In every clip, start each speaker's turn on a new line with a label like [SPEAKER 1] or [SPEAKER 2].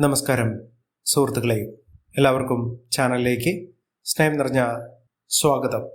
[SPEAKER 1] നമസ്കാരം സുഹൃത്തുക്കളെ. എല്ലാവർക്കും ചാനലിലേക്ക് സ്നേഹം നിറഞ്ഞ സ്വാഗതം.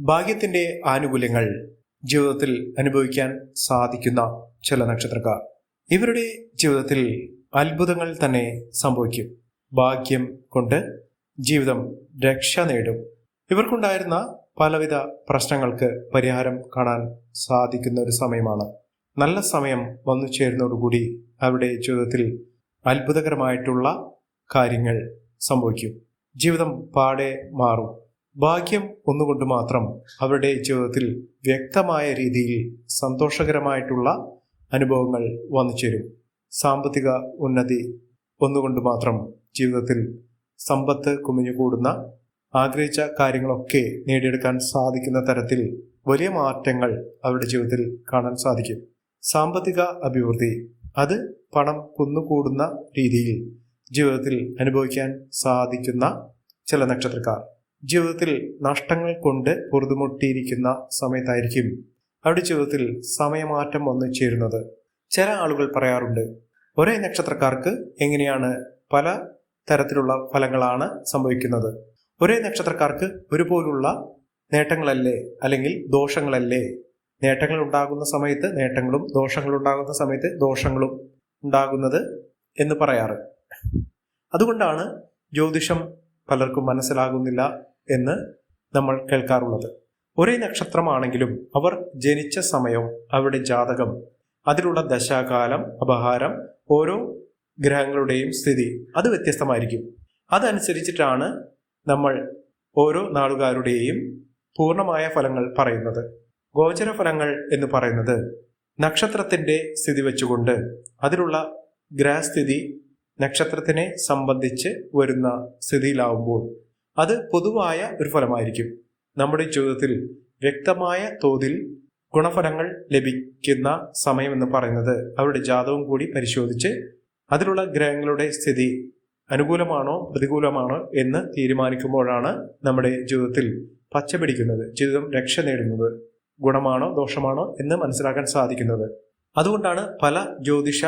[SPEAKER 1] ഭാഗ്യത്തിന്റെ ആനുകൂല്യങ്ങൾ ജീവിതത്തിൽ അനുഭവിക്കാൻ സാധിക്കുന്ന ചില നക്ഷത്രക്കാർ. ഇവരുടെ ജീവിതത്തിൽ അത്ഭുതങ്ങൾ തന്നെ സംഭവിക്കും. ഭാഗ്യം കൊണ്ട് ജീവിതം രക്ഷ നേടും. ഇവർക്കുണ്ടായിരുന്ന പലവിധ പ്രശ്നങ്ങൾക്ക് പരിഹാരം കാണാൻ സാധിക്കുന്ന ഒരു സമയമാണ്. നല്ല സമയം വന്നു ചേരുന്നതോടുകൂടി അവരുടെ ജീവിതത്തിൽ അത്ഭുതകരമായിട്ടുള്ള കാര്യങ്ങൾ സംഭവിക്കും. ജീവിതം പാടെ മാറും. ഭാഗ്യം ഒന്നുകൊണ്ട് മാത്രം അവരുടെ ജീവിതത്തിൽ വ്യക്തമായ രീതിയിൽ സന്തോഷകരമായിട്ടുള്ള അനുഭവങ്ങൾ വന്നു ചേരും. സാമ്പത്തിക ഉന്നതി ഒന്നുകൊണ്ട് മാത്രം ജീവിതത്തിൽ സമ്പത്ത് കുമിഞ്ഞുകൂടുന്ന ആഗ്രഹിച്ച കാര്യങ്ങളൊക്കെ നേടിയെടുക്കാൻ സാധിക്കുന്ന തരത്തിൽ വലിയ മാറ്റങ്ങൾ അവരുടെ ജീവിതത്തിൽ കാണാൻ സാധിക്കും. സാമ്പത്തിക അഭിവൃദ്ധി അത് പണം കുന്നുകൂടുന്ന രീതിയിൽ ജീവിതത്തിൽ അനുഭവിക്കാൻ സാധിക്കുന്ന ചില നക്ഷത്രക്കാർ. ജീവിതത്തിൽ നഷ്ടങ്ങൾ കൊണ്ട് പൊറുതുമുട്ടിയിരിക്കുന്ന സമയത്തായിരിക്കും അവരുടെ ജീവിതത്തിൽ സമയമാറ്റം വന്നു ചേരുന്നത്. ചില ആളുകൾ പറയാറുണ്ട് ഒരേ നക്ഷത്രക്കാർക്ക് എങ്ങനെയാണ് പല തരത്തിലുള്ള ഫലങ്ങളാണ് സംഭവിക്കുന്നത്? ഒരേ നക്ഷത്രക്കാർക്ക് ഒരുപോലുള്ള നേട്ടങ്ങളല്ലേ? അല്ലെങ്കിൽ ദോഷങ്ങളല്ലേ? നേട്ടങ്ങൾ ഉണ്ടാകുന്ന സമയത്ത് നേട്ടങ്ങളും ദോഷങ്ങൾ ഉണ്ടാകുന്ന സമയത്ത് ദോഷങ്ങളും ഉണ്ടാകുന്നത് എന്ന് പറയാറ്. അതുകൊണ്ടാണ് ജ്യോതിഷം പലർക്കും മനസ്സിലാകുന്നില്ല എന്ന് നമ്മൾ കേൾക്കാറുള്ളത്. ഒരേ നക്ഷത്രമാണെങ്കിലും അവർ ജനിച്ച സമയവും അവരുടെ ജാതകം അതിലുള്ള ദശാകാലം അപഹാരം ഓരോ ഗ്രഹങ്ങളുടെയും സ്ഥിതി അത് വ്യത്യസ്തമായിരിക്കും. അതനുസരിച്ചിട്ടാണ് നമ്മൾ ഓരോ നാളുകാരുടെയും പൂർണമായ ഫലങ്ങൾ പറയുന്നത്. ഗോചര ഫലങ്ങൾ എന്ന് പറയുന്നത് നക്ഷത്രത്തിന്റെ സ്ഥിതി വെച്ചുകൊണ്ട് അതിലുള്ള ഗ്രഹസ്ഥിതി നക്ഷത്രത്തിനെ സംബന്ധിച്ച് വരുന്ന സ്ഥിതിയിലാവുമ്പോൾ അത് പൊതുവായ ഒരു ഫലമായിരിക്കും. നമ്മുടെ ജീവിതത്തിൽ വ്യക്തമായ തോതിൽ ഗുണഫലങ്ങൾ ലഭിക്കുന്ന സമയമെന്ന് പറയുന്നത് അവരുടെ ജാതവും കൂടി പരിശോധിച്ച് അതിലുള്ള ഗ്രഹങ്ങളുടെ സ്ഥിതി അനുകൂലമാണോ പ്രതികൂലമാണോ എന്ന് തീരുമാനിക്കുമ്പോഴാണ് നമ്മുടെ ജീവിതത്തിൽ പച്ച പിടിക്കുന്നത് ജീവിതം രക്ഷ നേടുന്നത്. ഗുണമാണോ ദോഷമാണോ എന്ന് മനസ്സിലാക്കാൻ സാധിക്കുന്നത്. അതുകൊണ്ടാണ് പല ജ്യോതിഷ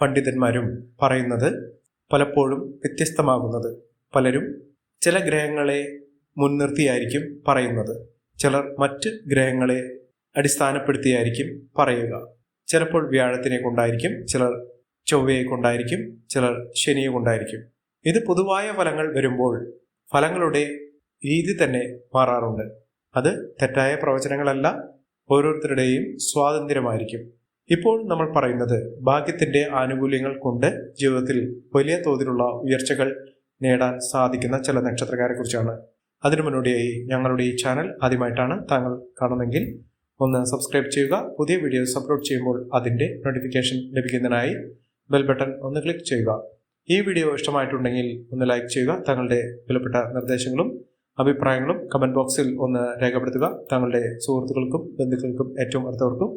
[SPEAKER 1] പണ്ഡിതന്മാരും പറയുന്നത് പലപ്പോഴും വ്യത്യസ്തമാകുന്നത്. പലരും ചില ഗ്രഹങ്ങളെ മുൻനിർത്തിയായിരിക്കും പറയുന്നത്. ചിലർ മറ്റ് ഗ്രഹങ്ങളെ അടിസ്ഥാനപ്പെടുത്തിയായിരിക്കും പറയുക. ചിലപ്പോൾ വ്യാഴത്തിനെ കൊണ്ടായിരിക്കും ചിലർ ചൊവ്വയെ കൊണ്ടായിരിക്കും ചിലർ ശനിയെ കൊണ്ടായിരിക്കും. ഇത് പൊതുവായ ഫലങ്ങൾ വരുമ്പോൾ ഫലങ്ങളുടെ രീതി തന്നെ മാറാറുണ്ട്. അത് തെറ്റായ പ്രവചനങ്ങളല്ല ഓരോരുത്തരുടെയും സ്വാതന്ത്ര്യമായിരിക്കും. ഇപ്പോൾ നമ്മൾ പറയുന്നത് ഭാഗ്യത്തിന്റെ ആനുകൂല്യങ്ങൾ കൊണ്ട് ജീവിതത്തിൽ വലിയ തോതിലുള്ള ഉയർച്ചകൾ നേടാൻ സാധിക്കുന്ന ചില നക്ഷത്രക്കാരെ കുറിച്ചാണ് അതിനു മുന്നോടിയായി ഞങ്ങളുടെ ഈ ചാനൽ ആദ്യമായിട്ടാണ് താങ്കൾ കാണുമെങ്കിൽ ഒന്ന് സബ്സ്ക്രൈബ് ചെയ്യുക. പുതിയ വീഡിയോസ് അപ്ലോഡ് ചെയ്യുമ്പോൾ അതിന്റെ നോട്ടിഫിക്കേഷൻ ലഭിക്കുന്നതിനായി ബെൽ ബട്ടൺ ഒന്ന് ക്ലിക്ക് ചെയ്യുക. ഈ വീഡിയോ ഇഷ്ടമായിട്ടുണ്ടെങ്കിൽ ഒന്ന് ലൈക്ക് ചെയ്യുക. താങ്കളുടെ വിലപ്പെട്ട നിർദ്ദേശങ്ങളും അഭിപ്രായങ്ങളും കമന്റ് ബോക്സിൽ ഒന്ന് രേഖപ്പെടുത്തുക. താങ്കളുടെ സുഹൃത്തുക്കൾക്കും ബന്ധുക്കൾക്കും ഏറ്റവും അടുത്തവർക്കും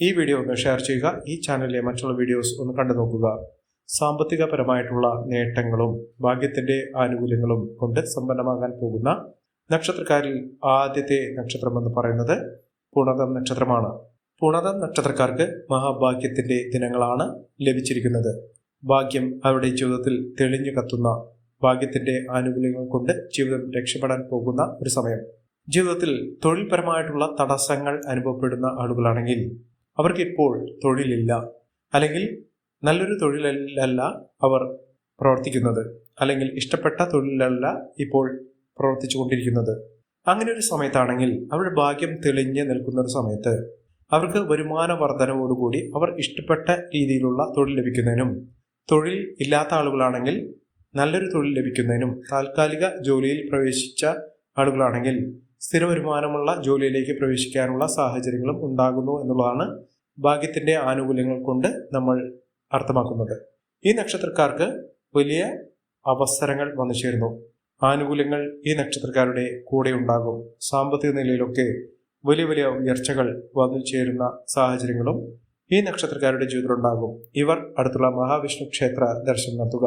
[SPEAKER 1] ഈ വീഡിയോ ഒന്ന് ഷെയർ ചെയ്യുക. ഈ ചാനലിലെ മറ്റുള്ള വീഡിയോസ് ഒന്ന് കണ്ടു നോക്കുക. സാമ്പത്തികപരമായിട്ടുള്ള നേട്ടങ്ങളും ഭാഗ്യത്തിന്റെ ആനുകൂല്യങ്ങളും കൊണ്ട് സമ്പന്നമാകാൻ പോകുന്ന നക്ഷത്രക്കാരിൽ ആദ്യത്തെ നക്ഷത്രം എന്ന് പറയുന്നത് പുണതം നക്ഷത്രമാണ്. പുണതം നക്ഷത്രക്കാർക്ക് മഹാഭാഗ്യത്തിന്റെ ദിനങ്ങളാണ് ലഭിച്ചിരിക്കുന്നത്. ഭാഗ്യം അവരുടെ ജീവിതത്തിൽ തെളിഞ്ഞു കത്തുന്ന ഭാഗ്യത്തിന്റെ ആനുകൂല്യങ്ങൾ കൊണ്ട് ജീവിതം രക്ഷപ്പെടാൻ പോകുന്ന ഒരു സമയം. ജീവിതത്തിൽ തൊഴിൽപരമായിട്ടുള്ള തടസ്സങ്ങൾ അനുഭവപ്പെടുന്ന ആളുകളാണെങ്കിൽ അവർക്ക് ഇപ്പോൾ തൊഴിലില്ല. അല്ലെങ്കിൽ നല്ലൊരു തൊഴിലല്ല അവർ പ്രവർത്തിക്കുന്നത്. അല്ലെങ്കിൽ ഇഷ്ടപ്പെട്ട തൊഴിലല്ല ഇപ്പോൾ പ്രവർത്തിച്ചു കൊണ്ടിരിക്കുന്നത്. അങ്ങനെ ഒരു സമയത്താണെങ്കിൽ അവരുടെ ഭാഗ്യം തെളിഞ്ഞ് നിൽക്കുന്ന ഒരു സമയത്ത് അവർക്ക് വരുമാന വർധനവോടുകൂടി അവർ ഇഷ്ടപ്പെട്ട രീതിയിലുള്ള തൊഴിൽ ലഭിക്കുന്നതിനും തൊഴിൽ ഇല്ലാത്ത ആളുകളാണെങ്കിൽ നല്ലൊരു തൊഴിൽ ലഭിക്കുന്നതിനും താൽക്കാലിക ജോലിയിൽ പ്രവേശിച്ച ആളുകളാണെങ്കിൽ സ്ഥിര വരുമാനമുള്ള ജോലിയിലേക്ക് പ്രവേശിക്കാനുള്ള സാഹചര്യങ്ങളും ഉണ്ടാകുന്നു എന്നുള്ളതാണ് ഭാഗ്യത്തിന്റെ ആനുകൂല്യങ്ങൾ കൊണ്ട് നമ്മൾ അർത്ഥമാക്കുന്നത്. ഈ നക്ഷത്രക്കാർക്ക് വലിയ അവസരങ്ങൾ വന്നു ചേരുന്നു. ആനുകൂല്യങ്ങൾ ഈ നക്ഷത്രക്കാരുടെ കൂടെ ഉണ്ടാകും. സാമ്പത്തിക നിലയിലൊക്കെ വലിയ വലിയ ഉയർച്ചകൾ വന്നു ചേരുന്ന സാഹചര്യങ്ങളും ഈ നക്ഷത്രക്കാരുടെ ജീവിതത്തിലുണ്ടാകും. ഇവർ അടുത്തുള്ള മഹാവിഷ്ണു ക്ഷേത്ര ദർശനം നടത്തുക.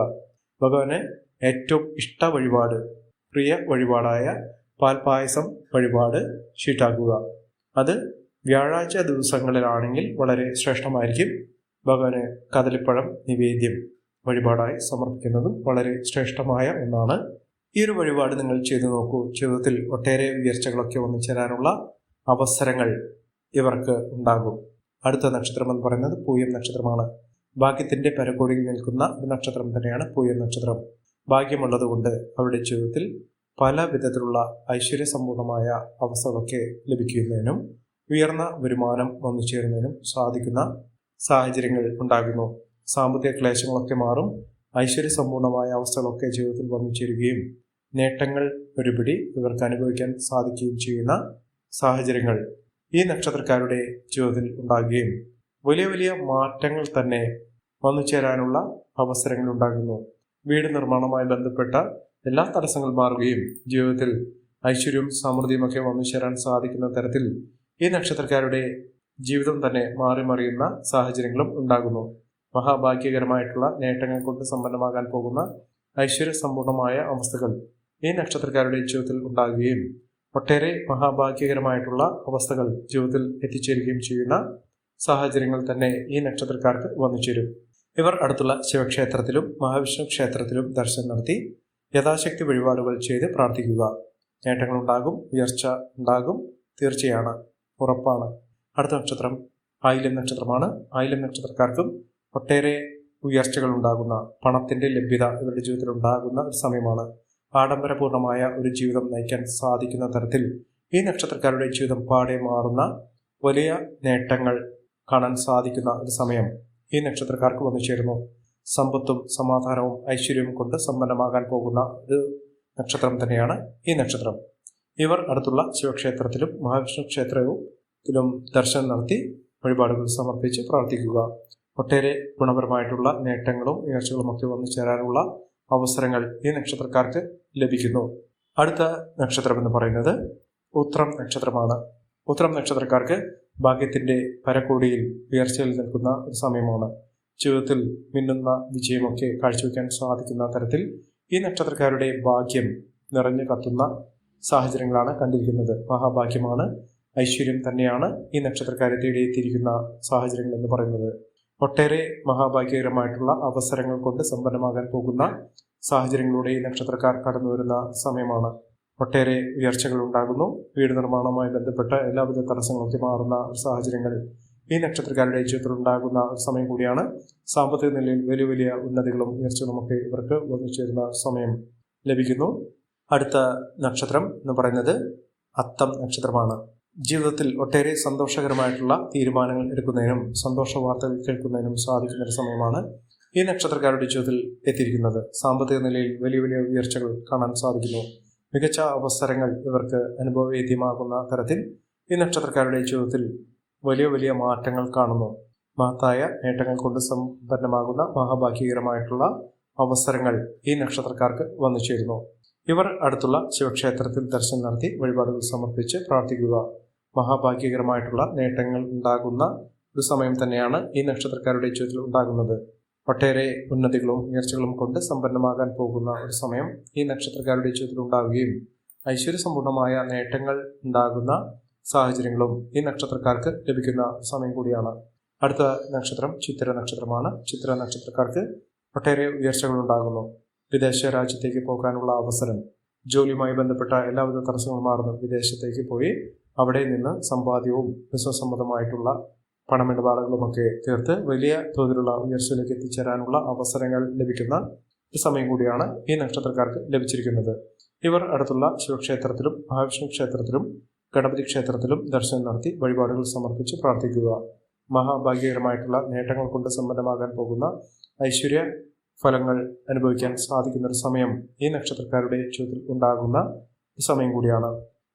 [SPEAKER 1] ഭഗവാന് ഏറ്റവും ഇഷ്ട വഴിപാട് പ്രിയ വഴിപാടായ പാൽപായസം വഴിപാട് ഷീട്ടാക്കുക അത് വ്യാഴാഴ്ച ദിവസങ്ങളിലാണെങ്കിൽ വളരെ ശ്രേഷ്ഠമായിരിക്കും. ഭഗവാന് കദളിപ്പഴം നിവേദ്യം വഴിപാടായി സമർപ്പിക്കുന്നതും വളരെ ശ്രേഷ്ഠമായ ഒന്നാണ്. ഈ ഒരു വഴിപാട് നിങ്ങൾ ചെയ്തു നോക്കൂ. ജീവിതത്തിൽ ഒട്ടേറെ ഉയർച്ചകളൊക്കെ വന്നു ചേരാനുള്ള അവസരങ്ങൾ ഇവർക്ക് ഉണ്ടാകും. അടുത്ത നക്ഷത്രം എന്ന് പറയുന്നത് പൂയം നക്ഷത്രമാണ്. ഭാഗ്യത്തിന്റെ പരക്കോടിയിൽ നിൽക്കുന്ന ഒരു നക്ഷത്രം തന്നെയാണ് പൂയ നക്ഷത്രം. ഭാഗ്യമുള്ളതുകൊണ്ട് അവരുടെ ജീവിതത്തിൽ പല വിധത്തിലുള്ള ഐശ്വര്യസമ്പൂർണമായ അവസ്ഥകളൊക്കെ ലഭിക്കുന്നതിനും ഉയർന്ന വരുമാനം വന്നു ചേരുന്നതിനും സാധിക്കുന്ന സാഹചര്യങ്ങൾ ഉണ്ടാകുന്നു. സാമ്പത്തിക ക്ലേശങ്ങളൊക്കെ മാറും. ഐശ്വര്യ സമ്പൂർണമായ അവസ്ഥകളൊക്കെ ജീവിതത്തിൽ വന്നു ചേരുകയും നേട്ടങ്ങൾ ഒരുപിടി ഇവർക്ക് അനുഭവിക്കാൻ സാധിക്കുകയും ചെയ്യുന്ന സാഹചര്യങ്ങൾ ഈ നക്ഷത്രക്കാരുടെ ജീവിതത്തിൽ ഉണ്ടാകുകയും വലിയ വലിയ മാറ്റങ്ങൾ തന്നെ വന്നു ചേരാനുള്ള അവസരങ്ങൾ ഉണ്ടാകുന്നു. വീട് നിർമ്മാണവുമായി ബന്ധപ്പെട്ട എല്ലാ തടസ്സങ്ങൾ മാറുകയും ജീവിതത്തിൽ ഐശ്വര്യവും സമൃദ്ധിയുമൊക്കെ വന്നു ചേരാൻ സാധിക്കുന്ന തരത്തിൽ ഈ നക്ഷത്രക്കാരുടെ ജീവിതം തന്നെ മാറി മറിയുന്ന സാഹചര്യങ്ങളും ഉണ്ടാകുന്നു. മഹാഭാഗ്യകരമായിട്ടുള്ള നേട്ടങ്ങൾ കൊണ്ട് സമ്പന്നമാകാൻ പോകുന്ന ഐശ്വര്യ സമ്പൂർണമായ അവസ്ഥകൾ ഈ നക്ഷത്രക്കാരുടെ ജീവിതത്തിൽ ഉണ്ടാകുകയും ഒട്ടേറെ മഹാഭാഗ്യകരമായിട്ടുള്ള അവസ്ഥകൾ ജീവിതത്തിൽ എത്തിച്ചേരുകയും ചെയ്യുന്ന സാഹചര്യങ്ങൾ തന്നെ ഈ നക്ഷത്രക്കാർക്ക് വന്നു ചേരും. ഇവർ അടുത്തുള്ള ശിവക്ഷേത്രത്തിലും മഹാവിഷ്ണു ക്ഷേത്രത്തിലും ദർശനം നടത്തി യഥാശക്തി വഴിപാടുകൾ ചെയ്ത് പ്രാർത്ഥിക്കുക. നേട്ടങ്ങൾ ഉണ്ടാകും ഉയർച്ച ഉണ്ടാകും തീർച്ചയാണ് ഉറപ്പാണ്. അടുത്ത നക്ഷത്രം ആയില്യം നക്ഷത്രമാണ്. ആയില്യം നക്ഷത്രക്കാർക്കും ഒട്ടേറെ ഉയർച്ചകൾ ഉണ്ടാകുന്ന പണത്തിന്റെ ലഭ്യത ഇവരുടെ ജീവിതത്തിൽ ഉണ്ടാകുന്ന ഒരു സമയമാണ്. ആഡംബരപൂർണമായ ഒരു ജീവിതം നയിക്കാൻ സാധിക്കുന്ന തരത്തിൽ ഈ നക്ഷത്രക്കാരുടെ ജീവിതം പാടെ മാറുന്ന വലിയ നേട്ടങ്ങൾ കാണാൻ സാധിക്കുന്ന ഒരു സമയം ഈ നക്ഷത്രക്കാർക്ക് വന്നു ചേരുന്നു. സമ്പത്തും സമാധാനവും ഐശ്വര്യവും കൊണ്ട് സമ്പന്നമാകാൻ പോകുന്ന ഒരു നക്ഷത്രം തന്നെയാണ് ഈ നക്ഷത്രം. ഇവർ അടുത്തുള്ള ശിവക്ഷേത്രത്തിലും മഹാവിഷ്ണു ക്ഷേത്രത്തിലും ദർശനം നടത്തി വഴിപാടുകൾ സമർപ്പിച്ച് പ്രാർത്ഥിക്കുക. ഒട്ടേറെ ഗുണപരമായിട്ടുള്ള നേട്ടങ്ങളും ഉയർച്ചകളും ഒക്കെ വന്നു ചേരാനുള്ള അവസരങ്ങൾ ഈ നക്ഷത്രക്കാർക്ക് ലഭിക്കുന്നു. അടുത്ത നക്ഷത്രം എന്ന് പറയുന്നത് ഉത്രം നക്ഷത്രമാണ്. ഉത്രം നക്ഷത്രക്കാർക്ക് ഭാഗ്യത്തിന്റെ പരക്കോടിയിൽ ഉയർച്ചയിൽ നിൽക്കുന്ന ഒരു സമയമാണ്. ജീവിതത്തിൽ മിന്നുന്ന വിജയമൊക്കെ കാഴ്ചവെക്കാൻ സാധിക്കുന്ന തരത്തിൽ ഈ നക്ഷത്രക്കാരുടെ ഭാഗ്യം നിറഞ്ഞു കത്തുന്ന സാഹചര്യങ്ങളാണ് കണ്ടിരിക്കുന്നത്. മഹാഭാഗ്യമാണ് ഐശ്വര്യം തന്നെയാണ് ഈ നക്ഷത്രക്കാരെ തേടിയെത്തിയിരിക്കുന്ന സാഹചര്യങ്ങൾ എന്ന് പറയുന്നത്. ഒട്ടേറെ മഹാഭാഗ്യകരമായിട്ടുള്ള അവസരങ്ങൾ കൊണ്ട് സമ്പന്നമാകാൻ പോകുന്ന സാഹചര്യങ്ങളിലൂടെ ഈ നക്ഷത്രക്കാർ കടന്നു വരുന്ന സമയമാണ്. ഒട്ടേറെ ഉയർച്ചകൾ ഉണ്ടാകുന്നു. വീട് നിർമ്മാണവുമായി ബന്ധപ്പെട്ട എല്ലാവിധ തടസ്സങ്ങളും മാറുന്ന സാഹചര്യങ്ങൾ ഈ നക്ഷത്രക്കാരുടെ ജീവിതത്തിൽ ഉണ്ടാകുന്ന സമയം കൂടിയാണ്. സാമ്പത്തിക നിലയിൽ വലിയ വലിയ ഉന്നതികളും ഉയർച്ചകളും ഒക്കെ ഇവർക്ക് വന്നു ചേരുന്ന സമയം ലഭിക്കുന്നു. അടുത്ത നക്ഷത്രം എന്ന് പറയുന്നത് അത്തം നക്ഷത്രമാണ്. ജീവിതത്തിൽ ഒട്ടേറെ സന്തോഷകരമായിട്ടുള്ള തീരുമാനങ്ങൾ എടുക്കുന്നതിനും സന്തോഷ വാർത്തകൾ കേൾക്കുന്നതിനും സാധിക്കുന്ന ഒരു സമയമാണ് ഈ നക്ഷത്രക്കാരുടെ ജീവിതത്തിൽ എത്തിയിരിക്കുന്നത്. സാമ്പത്തിക നിലയിൽ വലിയ വലിയ ഉയർച്ചകൾ കാണാൻ സാധിക്കുന്നു. മികച്ച അവസരങ്ങൾ ഇവർക്ക് അനുഭവവേദ്യമാകുന്ന തരത്തിൽ ഈ നക്ഷത്രക്കാരുടെ ജീവിതത്തിൽ വലിയ വലിയ മാറ്റങ്ങൾ കാണുന്നു. മഹത്തായ നേട്ടങ്ങൾ കൊണ്ട് സമ്പന്നമാകുന്ന മഹാഭാഗ്യകരമായിട്ടുള്ള അവസരങ്ങൾ ഈ നക്ഷത്രക്കാർക്ക് വന്നു ചേരുന്നു. ഇവർ അടുത്തുള്ള ശിവക്ഷേത്രത്തിൽ ദർശനം നടത്തി വഴിപാടുകൾ സമർപ്പിച്ച് പ്രാർത്ഥിക്കുക. മഹാഭാഗ്യകരമായിട്ടുള്ള നേട്ടങ്ങൾ ഉണ്ടാകുന്ന ഒരു സമയം തന്നെയാണ് ഈ നക്ഷത്രക്കാരുടെ ജീവിതത്തിൽ ഉണ്ടാകുന്നത്. ഒട്ടേറെ ഉന്നതികളും ഉയർച്ചകളും കൊണ്ട് സമ്പന്നമാകാൻ പോകുന്ന ഒരു സമയം ഈ നക്ഷത്രക്കാരുടെ ജീവിതത്തിൽ ഉണ്ടാവുകയും ഐശ്വര്യസമ്പൂർണമായ നേട്ടങ്ങൾ ഉണ്ടാകുന്ന സാഹചര്യങ്ങളും ഈ നക്ഷത്രക്കാർക്ക് ലഭിക്കുന്ന സമയം കൂടിയാണ്. അടുത്ത നക്ഷത്രം ചിത്ര നക്ഷത്രമാണ്. ചിത്ര നക്ഷത്രക്കാർക്ക് ഒട്ടേറെ ഉയർച്ചകൾ ഉണ്ടാകുന്നു. വിദേശ രാജ്യത്തേക്ക് പോകാനുള്ള അവസരം ജോലിയുമായി ബന്ധപ്പെട്ട എല്ലാവിധ തടസ്സങ്ങളും മാറുന്നു വിദേശത്തേക്ക് പോയി അവിടെ നിന്ന് സമ്പാദ്യവും ബിസിനസ് സംബന്ധമായിട്ടുള്ള പണമിടപാടുകളുമൊക്കെ തീർത്ത് വലിയ തോതിലുള്ള ഉയർച്ചയിലേക്ക് എത്തിച്ചേരാനുള്ള അവസരങ്ങൾ ലഭിക്കുന്ന ഒരു സമയം കൂടിയാണ് ഈ നക്ഷത്രക്കാർക്ക് ലഭിച്ചിരിക്കുന്നത്. ഇവർ അടുത്തുള്ള ശിവക്ഷേത്രത്തിലും മഹാവിഷ്ണു ക്ഷേത്രത്തിലും ഗണപതി ക്ഷേത്രത്തിലും ദർശനം നടത്തി വഴിപാടുകൾ സമർപ്പിച്ച് പ്രാർത്ഥിക്കുക. മഹാഭാഗ്യകരമായിട്ടുള്ള നേട്ടങ്ങൾ കൊണ്ട് സമ്പന്നമാകാൻ പോകുന്ന ഐശ്വര്യ ഫലങ്ങൾ അനുഭവിക്കാൻ സാധിക്കുന്ന ഒരു സമയം ഈ നക്ഷത്രക്കാരുടെ ജീവിതത്തിൽ ഉണ്ടാകുന്ന സമയം കൂടിയാണ്.